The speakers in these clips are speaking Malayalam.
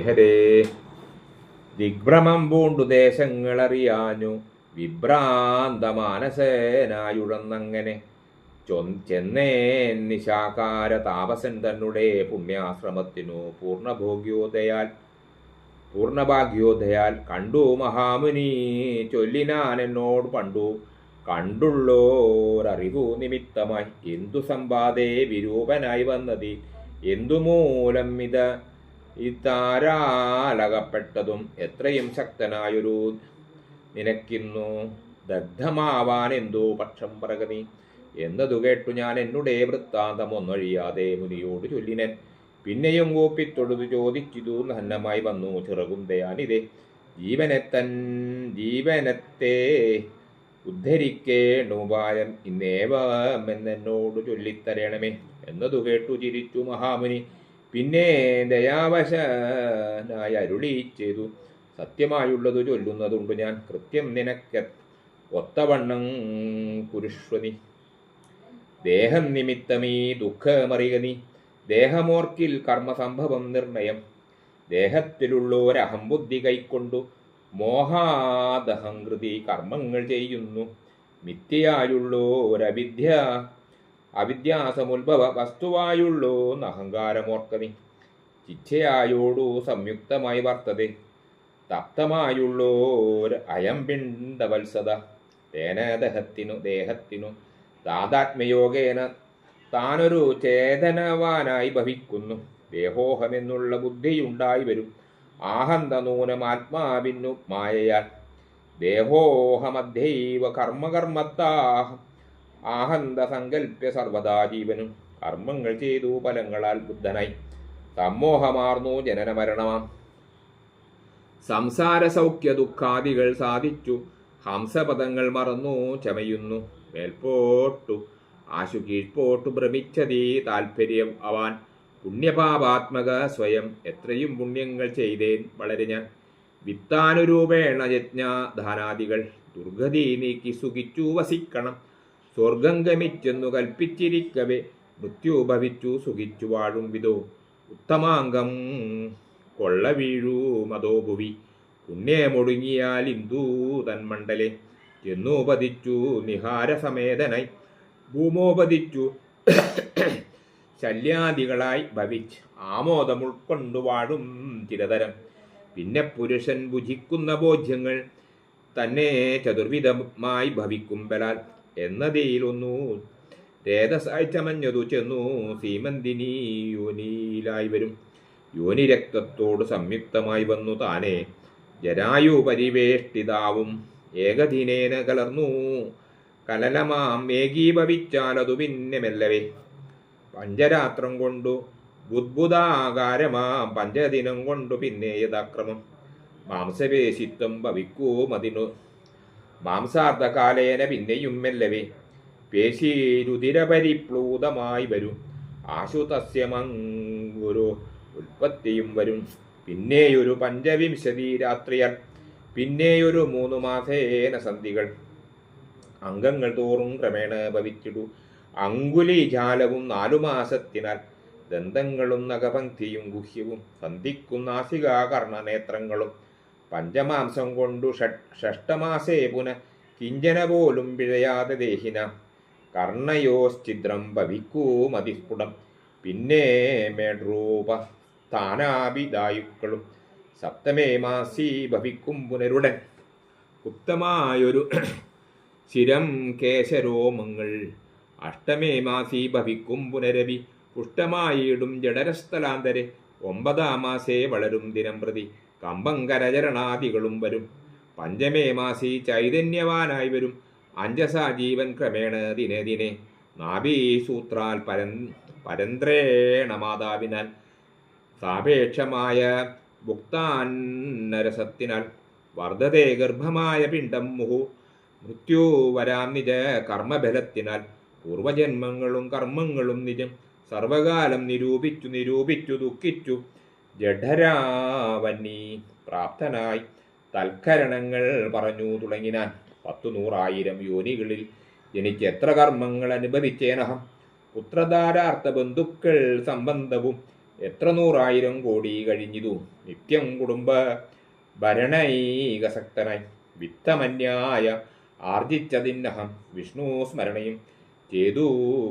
ഹരേ. ദിഗ്ഭ്രമം പൂണ്ടു ദേശങ്ങളറിയാഞ്ഞു. വിഭ്രാന്ത മാനസേനായുഴന്നങ്ങനെ ചെന്നേ നിശാകാര താപസൻ തന്നെ പുണ്യാശ്രമത്തിനു പൂർണഭോഗ്യോദയാൽ പൂർണഭാഗ്യോദയാൽ കണ്ടു മഹാമുനി. ചൊല്ലിനാൻ എന്നോട് പണ്ടു കണ്ടുള്ളോരറിവു നിമിത്തമായി. എന്തു സമ്പാദേ വിരൂപനായി വന്നതി? എന്തു മൂലം ഇത്താരാലകപ്പെട്ടതും എത്രയും ശക്തനായൊരു നിനക്കിന്നു ദഗ്ധമാവാൻ എന്തോ പക്ഷം പറകനി എന്നതു കേട്ടു ഞാൻ എന്നുടെ വൃത്താന്തം ഒന്നൊഴിയാതെ മുനിയോട് ചൊല്ലിനൻ. പിന്നെയും കൂപ്പിത്തൊഴുതു ചോദിച്ചിതു നന്നമായി വന്നു ചിറകും ദയാനിതേ ജീവനെത്തൻ ജീവനത്തെ ഉദ്ധരിക്കേണ്ടുപായം ഇന്നേവാമെന്നോട് ചൊല്ലിത്തരണമേ. എന്നതു കേട്ടു ചിരിച്ചു മഹാമുനി. പിന്നെ ദയാവശനായ അരുളി ചെയ്തു. സത്യമായുള്ളതു ചൊല്ലുന്നതുണ്ട് ഞാൻ. കൃത്യം നിനക്ക് ഒത്തവണ്ണം കുരുഷ്വനി ദേഹം നിമിത്തമീ ദുഃഖമറിയ നീ. ദേഹമോർക്കിൽ കർമ്മസംഭവം നിർണയം. അഹംബുദ്ധി കൈക്കൊണ്ടു മോഹാദഹംകൃതി കർമ്മങ്ങൾ ചെയ്യുന്നു. മിഥ്യയായുള്ളോരവിദ്യ അവിദ്യാസമുത്ഭവ വസ്തുവായുള്ളൂ അഹങ്കാരമോർക്കനി ചിച്ഛയായോടു സംയുക്തമായി വർത്തത് തപ്തമായുള്ളോർ അയം പിണ്ടവത്സത തേന ദേഹത്തിനു ദേഹത്തിനു താതാത്മ്യയോഗേന താനൊരു ചേതനവാനായി ഭവിക്കുന്നു. ദേഹോഹമെന്നുള്ള ബുദ്ധിയുണ്ടായി വരും ആഹന്ത ആത്മാവിന്നു മായയാൽ. ദേഹോഹമധ്യൈവ കർമ്മകർമ്മത്താഹം. ആഹന്ത സങ്കല്പ്യ സർവദാ ജീവനും. കർമ്മങ്ങൾ ചെയ്തു ഫലങ്ങളാൽ ബുദ്ധനായി. സമ്മോഹമാർന്നു ജനനമരണമാം. സംസാര സൗഖ്യ ദുഃഖാദികൾ സാധിച്ചു. ഹംസപദങ്ങൾ മറന്നു ചമയുന്നു. മേൽപോട്ടു ആശു കീഴ്പോട്ടു ഭ്രമിച്ചതീ താൽപ്പര്യം അവാൻ. പുണ്യപാപാത്മക സ്വയം എത്രയും പുണ്യങ്ങൾ ചെയ്തേൻ വളരെ ഞാൻ. വിത്താനുരൂപേണ യജ്ഞ ധാനാദികൾ. ദുർഗതി നീക്കി സുഖിച്ചു വസിക്കണം. സ്വർഗം ഗമിച്ചെന്നു കൽപ്പിച്ചിരിക്കവേ. മൃത്യുഭവിച്ചു സുഖിച്ചു വാഴും വിധോ. ഉത്തമാംഗം കൊള്ള വീഴൂ മതോ ഭുവി. പുണ്യമൊടുങ്ങിയാൽ ഇന്ദു തന്മണ്ഡലെ. ചെന്നുപതിച്ചു നിഹാരസമേതനായി ഭൂമോപതിച്ചു ശല്യാദികളായി ഭവിച്ച് ആമോദം ഉൾക്കൊണ്ടു വാഴും ചിരതരം. പിന്നെ പുരുഷൻ ഭുജിക്കുന്ന ബോധ്യങ്ങൾ തന്നെ ചതുർവിധമായി ഭവിക്കും ബലാൽ എന്നതിലൊന്നു രേതസായി ചമഞ്ഞതു ചെന്നു. സീമന്തിനി യോനിയിലായി വരും. യോനി രക്തത്തോട് സംയുക്തമായി വന്നു താനെ. ജരായു പരിവേഷ്ടിതാവും ഏകദിനേന കലർന്നു. കലലമാം ഏകീഭവിച്ചാലതു പിന്നെ മെല്ലവേ. പഞ്ചരാത്രം കൊണ്ടു ബുദ്ബുദാകാരമാം. പഞ്ചദിനം കൊണ്ടു പിന്നെ യഥാക്രമം. മാംസപേശിത്വം ഭവിക്കൂ അതിനു മാംസാർദ്ധകാലേന പിന്നെയും മെല്ലവേ പേശീരുതിരപരിപ്ലൂതമായി വരും. ആശുതസ്യമങ്കുരു ഉൽപ്പത്തിയും വരും. പിന്നെയൊരു പഞ്ചവിംശതി രാത്രിയർ പിന്നെയൊരു മൂന്ന് മാസേന സന്ധികൾ. അംഗങ്ങൾ തോറും ക്രമേണ ഭവിച്ചിടു. അങ്കുലിജാലവും നാലു മാസത്തിനാൽ ദന്തങ്ങളും നഖപങ്ക്തിയും ഗുഹ്യവും സന്ധിക്കും നാസികാ കർണനേത്രങ്ങളും പഞ്ചമാംസം കൊണ്ടു ഷഷ്ടമാസേ പുന കിഞ്ചന പോലും പിഴയാതെ ദേഹിന. കർണയോശ്ചിദ്രം ഭവിക്കൂ മതിസ്ഫുടം പിന്നെ മേഡ്രൂപ സ്ഥാനാഭിദായുക്കളും സപ്തമേ മാസി ഭവിക്കും പുനരുടൻ. ഉത്തമായൊരു ശിരം കേശരോമങ്ങൾ. അഷ്ടമേ മാസി ഭവിക്കും പുനരവി. പുഷ്ടമായിടും ജഡരസ്ഥലാന്തരെ ഒമ്പതാം മാസേ വളരും ദിനം പ്രതി കമ്പം കരചരണാദികളും വരും. പഞ്ചമേ മാസി ചൈതന്യവാനായി വരും. അഞ്ജസാ ജീവൻ ക്രമേണ ദിനെ ദിനെ. നാഭീസൂത്രാൽ പരൻ പരന്ത്രേണ മാതാവിനാൽ സാപേക്ഷമായ ഭുക്താന്നരസത്തിനാൽ വർദ്ധതേ ഗർഭമായ പിണ്ടം മുഹു മൃത്യു വരാം നിജ കർമ്മബലത്തിനാൽ പൂർവജന്മങ്ങളും കർമ്മങ്ങളും നിജം. സർവകാലം നിരൂപിച്ചു നിരൂപിച്ചു ദുഃഖിച്ചു ജഡരാവന്നി പ്രാപ്തനായി. തൽക്കരണങ്ങൾ പറഞ്ഞു തുടങ്ങിനാൻ പത്തു നൂറായിരം യോനികളിൽ എനിക്ക് എത്ര കർമ്മങ്ങൾ അനുഭവിച്ചേനഹം? പുത്രധാരാർത്ഥ ബന്ധുക്കൾ സംബന്ധവും എത്ര നൂറായിരം കോടി കഴിഞ്ഞിതു? നിത്യം കുടുംബ ഭരണൈകസക്തനായി. വിത്തമന്യായ ആർജിച്ചതിന്നഹം വിഷ്ണു സ്മരണയും ചെയ്തു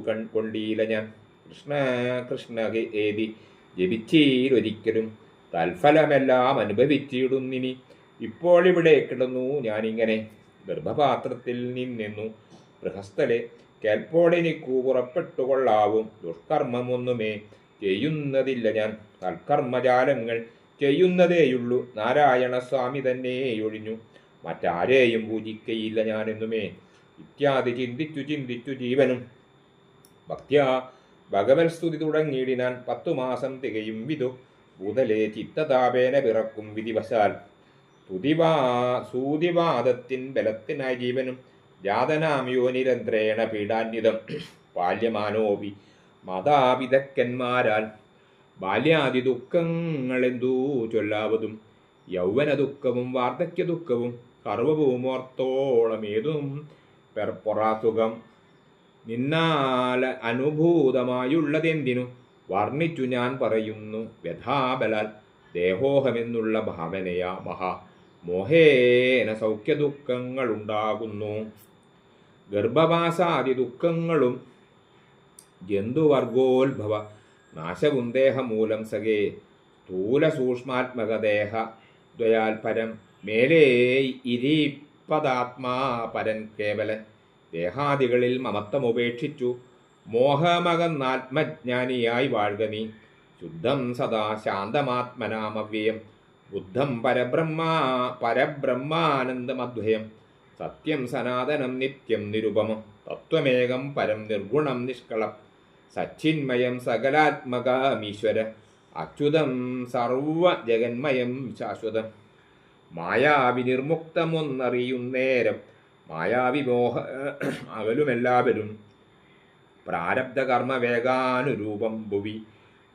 കൺകൊണ്ടീല ഞാൻ. കൃഷ്ണ കൃഷ്ണ ഏതി. ജപിച്ചീരൊരിക്കലും തൽഫലമെല്ലാം അനുഭവിച്ചിടുന്നിനി. ഇപ്പോൾ ഇവിടെ കിടന്നു ഞാനിങ്ങനെ ഗർഭപാത്രത്തിൽ നിന്നെന്നു. ഗൃഹസ്ഥലെ കേൾപ്പോടെനിക്കു പുറപ്പെട്ടുകൊള്ളാവും ദുഷ്കർമ്മമൊന്നുമേ ചെയ്യുന്നതില്ല ഞാൻ. തൽക്കർമ്മജാലങ്ങൾ ചെയ്യുന്നതേയുള്ളൂ. നാരായണസ്വാമി തന്നെ ഒഴിഞ്ഞു. മറ്റാരെയും പൂജിക്കയില്ല ഞാനെന്നുമേ. ഇത്യാദി ചിന്തിച്ചു ചിന്തിച്ചു ജീവനും ഭക്ത്യാ ഭഗവത് സ്തുതി തുടങ്ങിയിടിനാൻ പത്തു മാസം തികയും വിധു. ഭൂതലെ ചിത്തതാപേന പിറക്കും വിധിവശാൽ. തുതിവാ സൂതിവാദത്തിൻ ബലത്തിനായി ജീവനും ജാതനാമിയോ നിരന്ത്രേണ പീഡാന്യതം ബാല്യമാനോപി മാതാപിതക്കന്മാരാൽ ബാല്യാദി ദുഃഖങ്ങളെന്തൂ ചൊല്ലാവതും യൗവന ദുഃഖവും വാർദ്ധക്യ ദുഃഖവും സർവഭൂമോർത്തോളമേതും പെർപ്പൊറാസുഖം നിന്നാൽ അനുഭൂതമായുള്ളതെന്തിനു? വർണിച്ചു ഞാൻ പറയുന്നു വ്യഥാബലാൽ ദേഹോഹമെന്നുള്ള ഭാവനയാ മഹാ. മോഹേന സൗഖ്യദുഃഖങ്ങളുണ്ടാകുന്നു. ഗർഭവാസാദി ദുഃഖങ്ങളും ജന്തുവർഗോത്ഭവ നാശവും ദേഹമൂലം സഖേ സ്ഥൂല സൂക്ഷ്മാത്മകദേഹ ദ്വയാൽ പരം മേലേ ഇരിപ്പതാത്മാ പരൻ കേവലൻ ദേഹാദികളിൽ മമത്വം ഉപേക്ഷിച്ചു. മോഹമകന്നാത്മജ്ഞാനിയായി വാഴുക നീ. ശുദ്ധം സദാ ശാന്തമാത്മനാമവ്യയം. ബുദ്ധം പരബ്രഹ്മാ പരബ്രഹ്മാനന്ദമദ്വയം. സത്യം സനാതനം നിത്യം നിരുപമം. തത്വമേകം പരം നിർഗുണം നിഷ്കളം. സച്ചിന്മയം സകലാത്മകമീശ്വര. അച്യുതം സർവജഗന്മയം ശാശ്വതം. മായാവി നിർമുക്തമൊന്നറിയുന്നേരം മായാവിമോഹ അകലുമെല്ലാവരും എല്ലാവരും വേഗാനുരൂപം ഭുവി.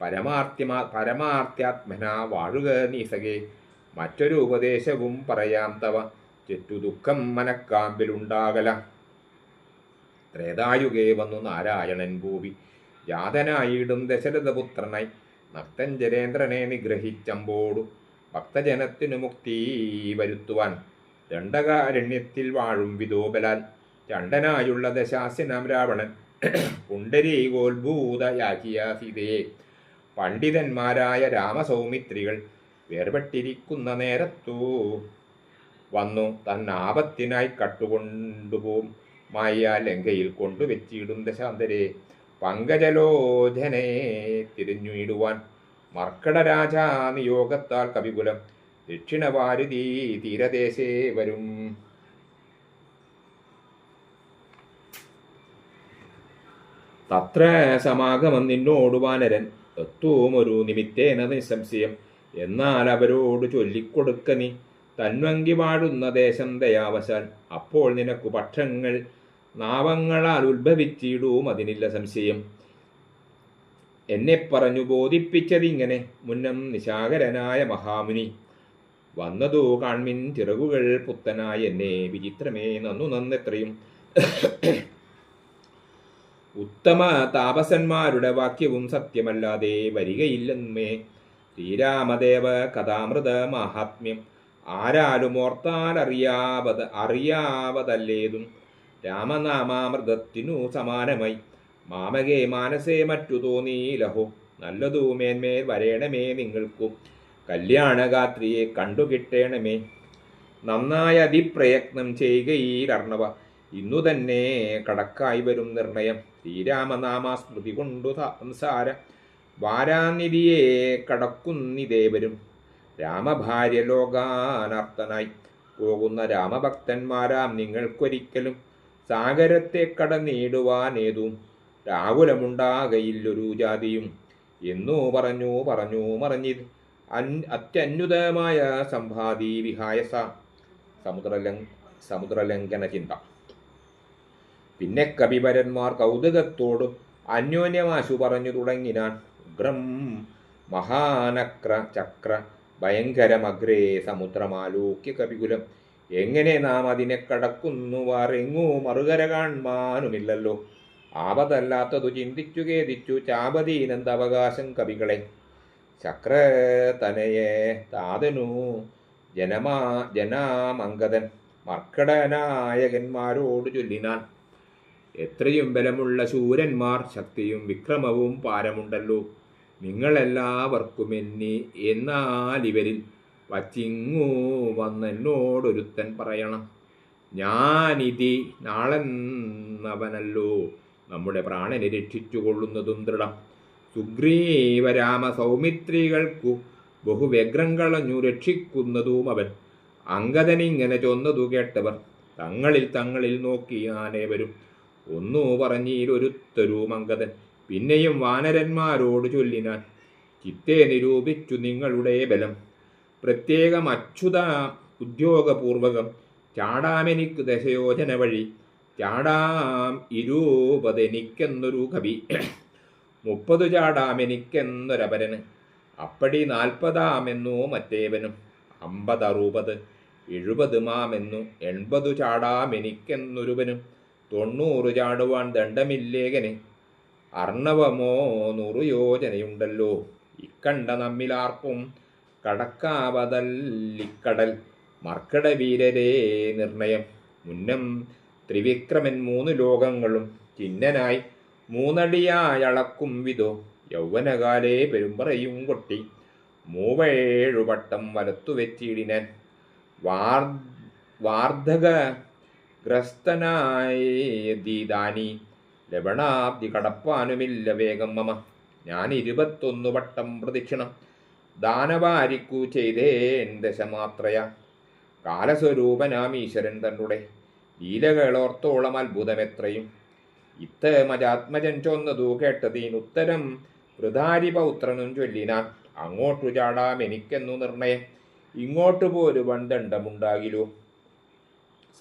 പരമാർത്ഥ്യമാ പരമാർത്യാത്മന വാഴുക നീസകെ. മറ്റൊരു ഉപദേശവും പറയാം തവ. ചെറ്റു ദുഃഖം മനക്കാമ്പിലുണ്ടാകല. ത്രേതായുഗേ വന്നു നാരായണൻ ഭൂവി. ജാതനായിടും ദശരഥപുത്രനായി നക്തഞ്ചരേന്ദ്രനെ നിഗ്രഹിച്ചമ്പോടു. ഭക്തജനത്തിനു മുക്തി വരുത്തുവാൻ ദണ്ഡകാരണ്യത്തിൽ വാഴും വിദോബലാൽ ചണ്ടനായുള്ള ദശാസനം രാവണൻ പുണ്ടരീകോത്ഭൂതയാക്കിയ സീതയെ പണ്ഡിതന്മാരായ രാമസൗമിത്രികൾ വേർപെട്ടിരിക്കുന്ന നേരത്തു വന്നു. തന്നാപത്തിനായി കട്ടുകൊണ്ടുപോകും മായ ലങ്കയിൽ കൊണ്ടുവെച്ചിടും ദശാന്തരെ. പങ്കജലോചനെ തിരിഞ്ഞുയിടുവാൻ മർക്കടരാജാ നിയോഗത്താൽ കവികുലം. ദക്ഷിണവാരുതി തീരദേശേ വരും. തത്ര സമാഗമം നിന്നോട് വാനരൻ എത്തുമൊരു നിമിത്തേന നിസ്സംശയം. എന്നാൽ അവരോട് ചൊല്ലിക്കൊടുക്ക നീ. തന്വങ്കി വാഴുന്ന ദേശം ദയാവശാൽ. അപ്പോൾ നിനക്കു പക്ഷങ്ങൾ നാവങ്ങളാൽ ഉത്ഭവിച്ചിടും അതിനില്ല സംശയം. എന്നെ പറഞ്ഞു ബോധിപ്പിച്ചതിങ്ങനെ മുന്നം നിശാകരനായ മഹാമുനി. വന്നതു കാൺമിൻ ചിറകുകൾ പുത്തനായ എന്നെ വിചിത്രമേ നന്നു നന്നെത്രയും. ഉത്തമ താപസന്മാരുടെ വാക്യവും സത്യമല്ലാതെ വരികയില്ലെന്നേ. ശ്രീരാമദേവ കഥാമൃത മാഹാത്മ്യം. ആരാലും ഓർത്താൽ അറിയാവത അറിയാവതല്ലേതും. രാമനാമാമൃതത്തിനു സമാനമായി. മാമകേ മാനസേ മറ്റു തോന്നിയിലഹോ നല്ലതു മേന്മേൽ വരേണമേ നിങ്ങൾക്കു. കല്യാണഗാത്രിയെ കണ്ടുകിട്ടേണമേ നന്നായ അതിപ്രയത്നം ചെയ്യുകയിലർണവ ഇന്നു തന്നെ കടക്കായി വരും നിർണയം. ശ്രീരാമനാമസ്മൃതി കൊണ്ടു സംസാര. വാരാനിധിയെ കടക്കുന്നിതേവരും. രാമഭാര്യ ലോകാനർത്തനായി. പോകുന്ന രാമഭക്തന്മാരാം നിങ്ങൾക്കൊരിക്കലും സാഗരത്തെ കടന്നിടുവാനേതും. രാകുലമുണ്ടാകയില്ലൊരു ജാതിയും. എന്നു പറഞ്ഞു പറഞ്ഞു മറിഞ്ഞിത്. അൻ അത്യന്യുതമായ വിഹായസ സമുദ്രലം സമുദ്രലംഘന ചിന്ത. പിന്നെ കവിവരന്മാർ കൗതുകത്തോടും അന്യോന്യമാശു പറഞ്ഞു തുടങ്ങിനാൻ ഗ്രം മഹാനക്ര ചക്ര ഭയങ്കരമഗ്രേ സമുദ്രമാലോക്യ കവികുലം എങ്ങനെ നാം അതിനെ കടക്കുന്നു വാറെങ്ങൂ മറുകര കാണുമാനുമില്ലല്ലോ ആപതല്ലാത്തതു ചിന്തിച്ചു ഖേദിച്ചു ചാപതീനന്ത അവകാശം കവികളെ. ശക്രതനയെ താതനു ജനമാ ജനാമംഗതൻ മർക്കടനായകന്മാരോട് ചൊല്ലിനാൻ. എത്രയും ബലമുള്ള ശൂരന്മാർ ശക്തിയും വിക്രമവും പാരമുണ്ടല്ലോ. നിങ്ങളെല്ലാവർക്കും എന്നി എന്നാൽ ഇവരിൽ വച്ചിങ്ങു വന്നെന്നോടൊരുത്തൻ പറയണം. ഞാനിതി നാളെന്നവനല്ലോ. നമ്മുടെ പ്രാണനെ രക്ഷിച്ചുകൊള്ളുന്നതും ദൃഢം. സുഗ്രീവരാമ സൗമിത്രികൾക്കു ബഹുവ്യഗ്രങ്ങളഞ്ഞു രക്ഷിക്കുന്നതും അവൻ. അങ്കദനിങ്ങനെ ചൊന്നതു കേട്ടവർ തങ്ങളിൽ തങ്ങളിൽ നോക്കി ആനേവരും. ഒന്നു പറഞ്ഞീരൊരുത്തരും അങ്കദൻ പിന്നെയും വാനരന്മാരോട് ചൊല്ലിനാൻ. ചിത്തെ നിരൂപിച്ചു നിങ്ങളുടെ ബലം. പ്രത്യേകം അച്യുത ഉദ്യോഗപൂർവകം ചാടാമെനിക്ക് ദശയോജന വഴി. ചാടാം ഇരുപതെനിക്കെന്നൊരു കവി. മുപ്പതു ചാടാമെനിക്കെന്നൊരപരന്. അപ്പടി നാൽപ്പതാമെന്നോ മറ്റേവനും. അമ്പത് അറുപത് എഴുപത് മാമെന്നു എൺപതു ചാടാമെനിക്കെന്നൊരുവനും. തൊണ്ണൂറ് ചാടുവാൻ ദണ്ഡമില്ലേകന്. അർണവമോ നൂറു യോജനയുണ്ടല്ലോ. ഇക്കണ്ട നമ്മിലാർക്കും കടക്കാവതല്ലിക്കടൽ. മർക്കട വീരരേ നിർണയം. മുന്നം ത്രിവിക്രമൻ മൂന്ന് ലോകങ്ങളും ചിഹ്നനായി മൂന്നടിയായളക്കും വിതോ യൗവനകാലേ പെരുമ്പറയും കൊട്ടി. മൂവേഴുപട്ടം വലത്തു വെച്ചിടിനാൻ വാർ വാർദ്ധക ഗ്രസ്തനായതീതാനി ലവണാബ്ദി കടപ്പാനുമില്ല വേഗം മമ. ഞാൻ ഇരുപത്തൊന്നു വട്ടം പ്രദക്ഷിണം ദാനവാരിക്കു ചെയ്തേൻ ദശമാത്രയ. കാലസ്വരൂപനാം ഈശ്വരൻ തന്നുടെ. ലീലകളോർത്തോളം അത്ഭുതമെത്രയും. ഇത്ത മജാത്മജൻ ചൊന്നതു കേട്ടതീനുത്തരം വൃതാരിപൗത്രനും ചൊല്ലിനാൻ അങ്ങോട്ടു ചാടാം എനിക്കെന്നു നിർണയം. ഇങ്ങോട്ടു പോലും ദണ്ഡമുണ്ടാകിലോ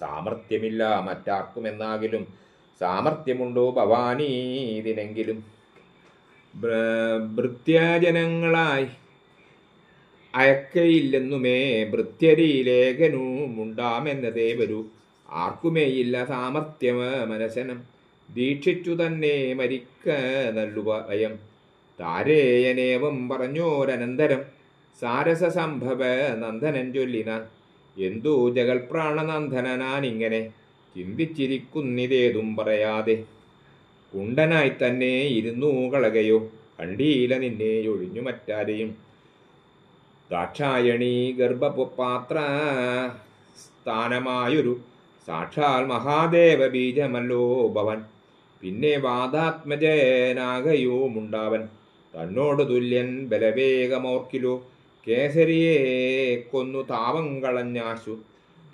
സാമർഥ്യമില്ല മറ്റാർക്കുമെന്നാകിലും സാമർഥ്യമുണ്ടോ ഭവാനി ഇതിനെങ്കിലും ഭൃത്യജനങ്ങളായി അയക്കയില്ലെന്നുമേ ഭൃത്യരിലേഖനുമുണ്ടാമെന്നതേ വരൂ. ആർക്കുമേയില്ല സാമർഥ്യമ മനശനം. ദീക്ഷിച്ചു തന്നെ മരിക്ക നല്ലുവ ഭയം താരേയനേവം പറഞ്ഞോരനന്തരം സാരസ സംഭവ നന്ദനൻ ചൊല്ലിന. എന്തു ജഗൽപ്രാണനന്ദനാനിങ്ങനെ ചിന്തിച്ചിരിക്കുന്നിതേതും പറയാതെ. കുണ്ടനായി തന്നെ ഇരുന്നു കളകയോ കണ്ടീല നിന്നെ ഒഴിഞ്ഞു മറ്റാരെയും. ദാക്ഷായണി ഗർഭപാത്ര സ്ഥാനമായൊരു സാക്ഷാൽ മഹാദേവ ബീജമല്ലോ ഭവൻ. പിന്നെ വാദാത്മജനാകയുമുണ്ടാവൻ തന്നോട് തുല്യൻ ബലവേഗമോർക്കിലോ. കേസരിയെ കൊന്നു താപം കളഞ്ഞാശു.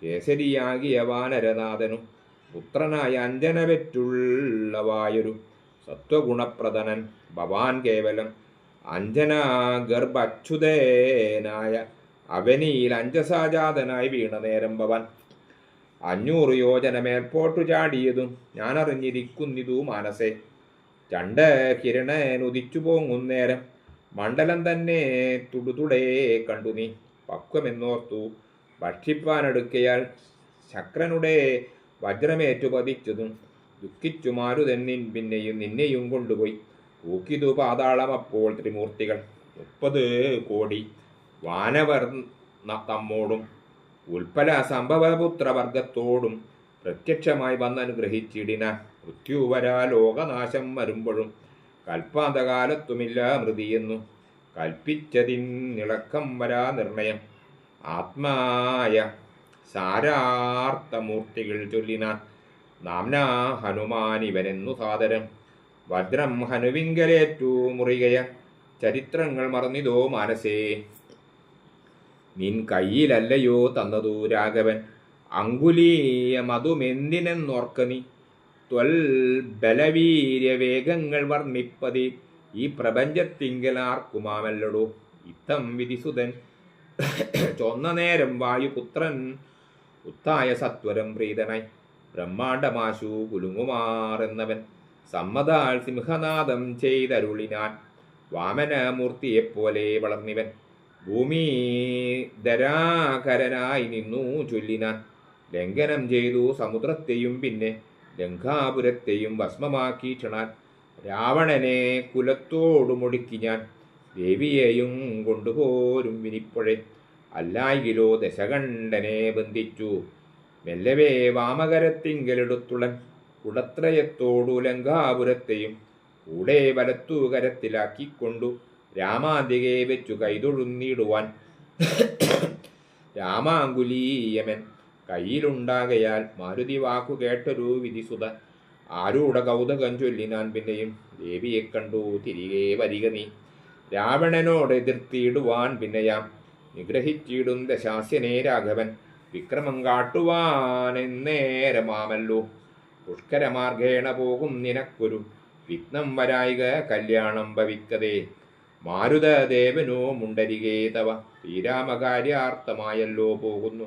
കേസരിയാകിയ വാനരനാഥനു. പുത്രനായ അഞ്ജന പെറ്റുള്ളവായൊരു സത്വഗുണപ്രദനൻ ഭവാൻ കേവലം. അഞ്ജന ഗർഭച്യുതനായ അവനിയിൽ അഞ്ജസാജാതനായി വീണ നേരം ഭവൻ. അഞ്ഞൂറ് യോജന മേൽപോട്ടു ചാടിയതും ഞാൻ അറിഞ്ഞിരിക്കുന്നിതു മാനസേ. ചണ്ട കിരണൻ ഉദിച്ചു പോങ്ങുന്നേരം മണ്ഡലം തന്നെ തുടുതുടേ കണ്ടു നീ. പക്വമെന്നോർത്തു ഭക്ഷിപ്പാനെടുക്കയാൽ ശക്രനുടെ വജ്രമേറ്റു പതിച്ചതും ദുഃഖിച്ചു മാരുതെന്നിൻ പിന്നെയും നിന്നെയും കൊണ്ടുപോയി. തൂക്കിതു പാതാളം അപ്പോൾ ത്രിമൂർത്തികൾ. മുപ്പത് കോടി. വാനവർ തമ്മോടും ഉൽപ്പല സംഭവപുത്രവർഗത്തോടും പ്രത്യക്ഷമായി വന്നനുഗ്രഹിച്ചിടിന. മൃത്യുവരാ ലോകനാശം വരുമ്പോഴും കൽപ്പാന്തകാലത്തുമില്ല മൃതിയെന്നു കൽപ്പിച്ചതിനിളക്കം വരാ നിർണയം. ആത്മായ സാരാർത്ഥമൂർത്തികൾ ചൊല്ലിന നാംനാ ഹനുമാനിവനെന്നു സാദരം. വജ്രം ഹനുവിങ്കലേറ്റു മുറികയ ചരിത്രങ്ങൾ മറന്നിതോ മാനസേ. നിൻ കയ്യിലല്ലയോ തന്നതു രാഘവൻ. അങ്കുലീയമതുമെന്തിനെന്നോർക്ക നീ? ത്വൽ ബലവീര്യവേഗങ്ങൾ വർണിപ്പതി. ഈ പ്രപഞ്ചത്തിങ്കലാർക്കുമാമല്ലടോ? ഇത്തം വിധിസുതൻ. ചൊന്ന നേരം വായുപുത്രൻ ഉത്തായ സത്വരം പ്രീതനായി. ബ്രഹ്മാണ്ടമാശു കുലുങ്ങുമാറെന്നവൻ. സമ്മതാൽ സിംഹനാദം ചെയ്തരുളിനാൻ. വാമനമൂർത്തിയെപ്പോലെ വളർന്നിവൻ. ഭൂമി ധരാകരനായി നിന്നു ചൊല്ലിന. ലംഘനം ചെയ്തു സമുദ്രത്തെയും പിന്നെ ലങ്കാപുരത്തെയും ഭസ്മമാക്കി ക്ഷണാൻ. രാവണനെ കുലത്തോടു മുടുക്കി ഞാൻ. ദേവിയെയും കൊണ്ടുപോരും വിനിപ്പുഴെ അല്ലായിലോ ദശകണ്ഠനെ ബന്ധിച്ചു. മെല്ലവേ വാമകരത്തിങ്കലെടുത്തുളൻ. കുടത്രയത്തോടു ലങ്കാപുരത്തെയും കൂടെ വലത്തു കരത്തിലാക്കിക്കൊണ്ടു. രാമാന്തികെ വെച്ചു കൈതൊഴുന്നിടുവാൻ. രാമാങ്കുലീയമൻ കയ്യിലുണ്ടാകയാൽ മാരുതി വാക്കു കേട്ടൊരു വിധിസുത. ആരൂഢ ചൊല്ലി ചൊല്ലിനാൻ പിന്നെയും ദേവിയെ കണ്ടു തിരികെ വരിക നീ. രാവണനോട് എതിർത്തിയിടുവാൻ പിന്നെയാം. നിഗ്രഹിച്ചിടും ദശാസ്യനെ രാഘവൻ. വിക്രമം കാട്ടുവാനെന്നേരമാമല്ലോ. പുഷ്കരമാർഗേണ പോകും നിനക്കൊരു വിഘ്നം വരായിക കല്യാണം ഭവിക്കതേ. മാരുതദേവനോ മുണ്ടരികേ തവ. ശ്രീരാമകാര്യാർത്ഥമായല്ലോ പോകുന്നു.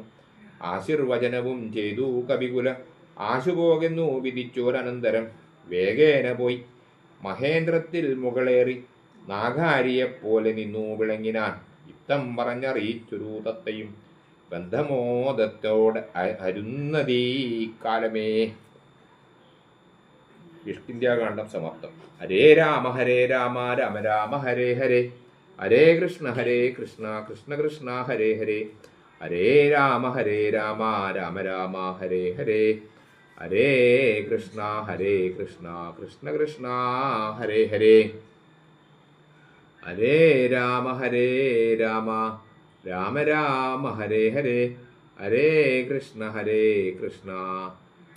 ആശീർവചനവും ചെയ്തു കവികുല. ആശുപോകുന്നു വിധിച്ചോരനന്തരം വേഗേന പോയി. മഹേന്ദ്രത്തിൽ മുകളേറി നാഗാരിയെപ്പോലെ നിന്നു വിളങ്ങിനാൻ ഇത്തം പറഞ്ഞറിയിച്ചൊരു തത്തയും ബന്ധമോദത്തോട് അരുന്നതീ കാലമേ. ഇഷ്കിന്ത്യാകാന്ഡം സമാപ്തം. ഹരേ രാമ ഹരേ രാമ രാമ രാമ ഹരേ ഹരേ. ഹരേ കൃഷ്ണ ഹരേ കൃഷ്ണ കൃഷ്ണ കൃഷ്ണ ഹരേ ഹരേ. ഹരേ രാമ ഹരേ രാമ രാമ രാമ ഹരേ ഹരേ. ഹരേ കൃഷ്ണ ഹരേ കൃഷ്ണ കൃഷ്ണ കൃഷ്ണ ഹരേ ഹരേ. ഹരേ രാമ ഹരേ രാമ രാമ രാമ ഹരേ ഹരേ. ഹരേ കൃഷ്ണ ഹരേ കൃഷ്ണ